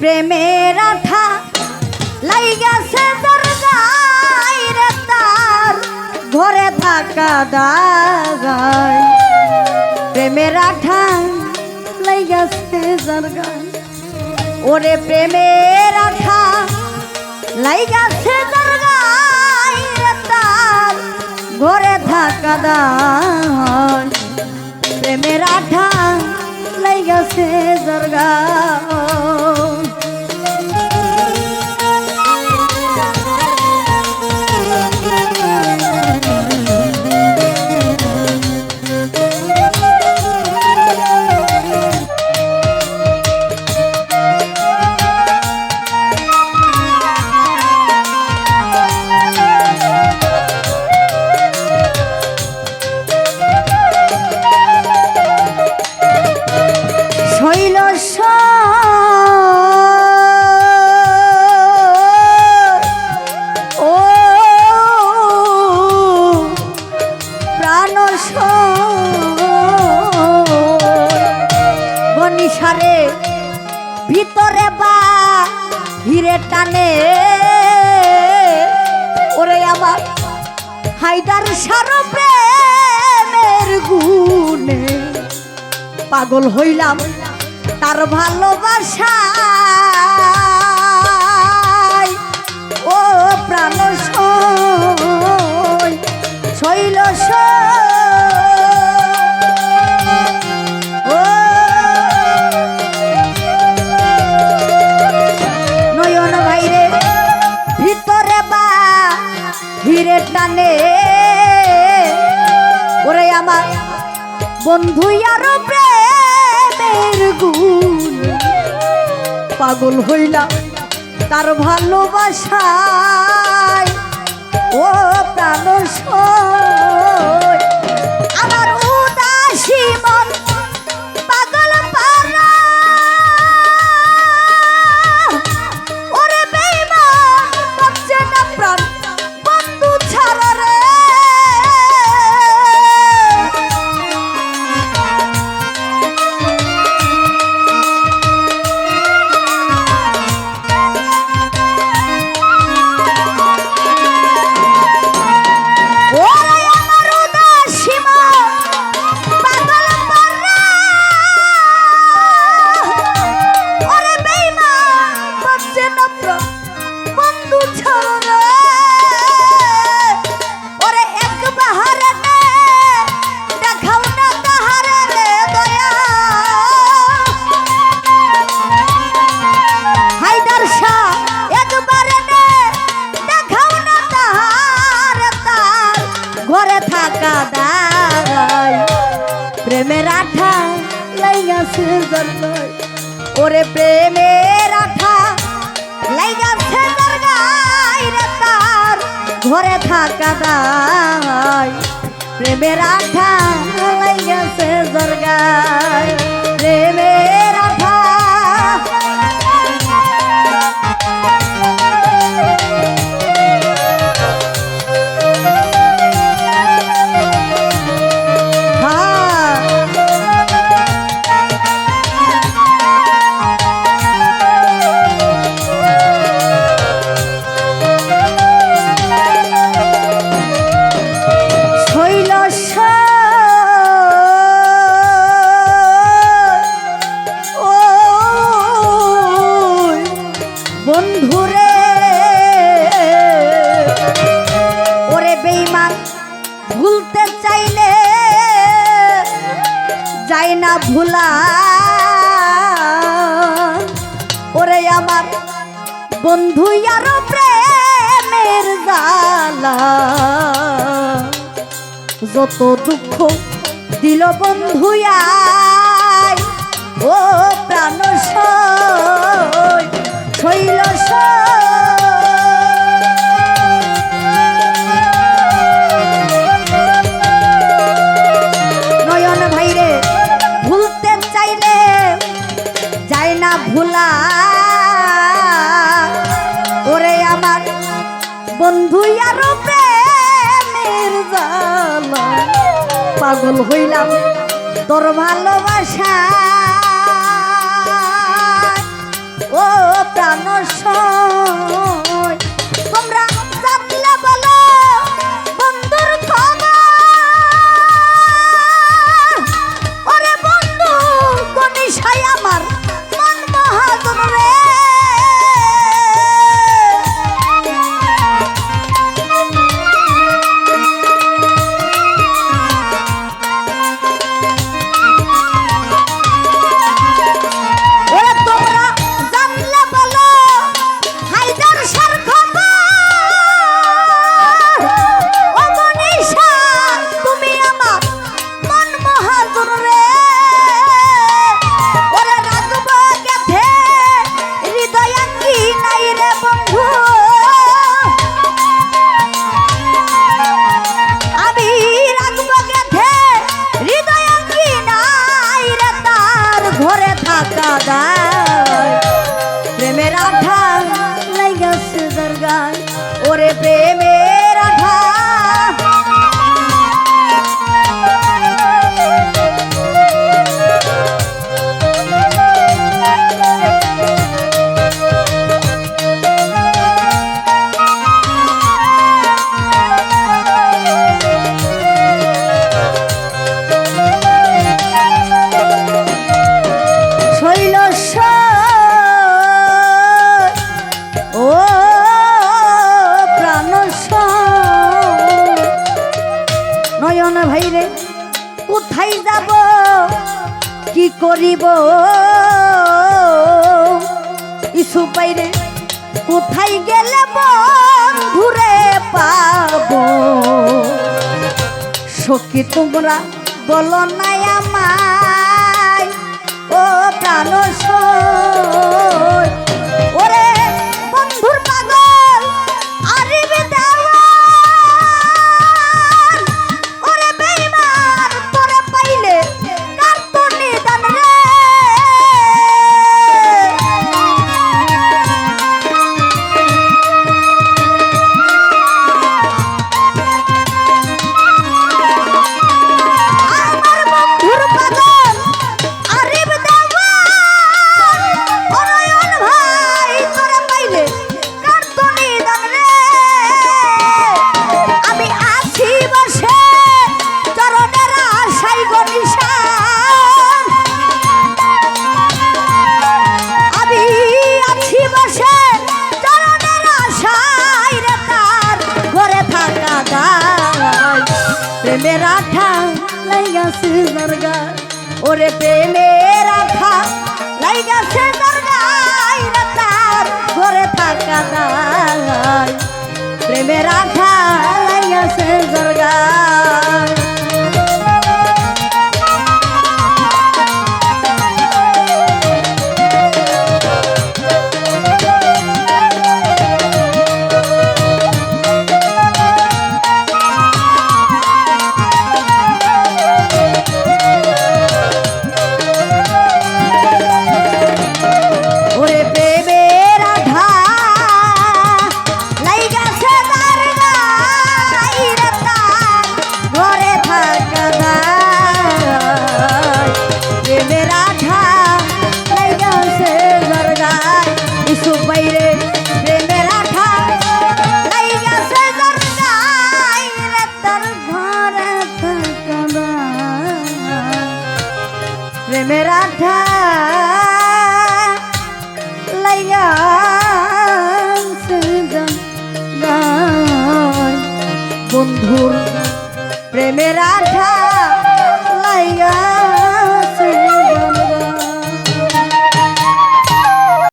প্রেমের আঠা লাইগাছে দরজায় রে তার ঘরে থাকা দাগায় প্রেমের আঠা লাইগাছে দরগায় ওরে প্রেমের আঠা লাইগাছে দরগায় রে তার ঘরে থাকা দায় প্রেমের আঠা লাইগাছে দরগায় বনিসারে ভিতরে বা হিরে টানে। ওরে আমার হাইদার সার প্রেমের গুণে পাগল হইলাম তার ভালোবাসা ও প্রাণ সই, শৈল হিরে টানে ওরে আমার বন্ধু আর প্রেমের গুণ। পাগল হইলা তার ভালোবাসায়। ও প্রাণ আঠা লাইগাছে দরগায় ওরে প্রেমের আঠা লাইগাছে দরগায় রে তার। ঘরে থাকা দায়। প্রেমের আঠা লাইগাছে দরগায় প্রেমের না ভুলা। ওরে আমার বন্ধু আর প্রেমের জালা যত দুঃখ দিল বন্ধুয়াই ও প্রাণ সইল সই, বন্ধু আরও প্রেমের জালা পাগল হইলাম তোর ভালোবাসা ও প্রাণ मेरा घर কোথায় যাব? কি করিব? ইসু পাইরে, কোথায় গেলে বন্ধুরে পাব? সখী তোমরা বলো নাই আমার রাধা লাইগাছে দরগা। ওরে প্রেমে রাধা লাইগাছে দরগাই রাতার ঘরে থাকা নাই প্রেমে রাধা লাইগাছে প্রেমের আঠা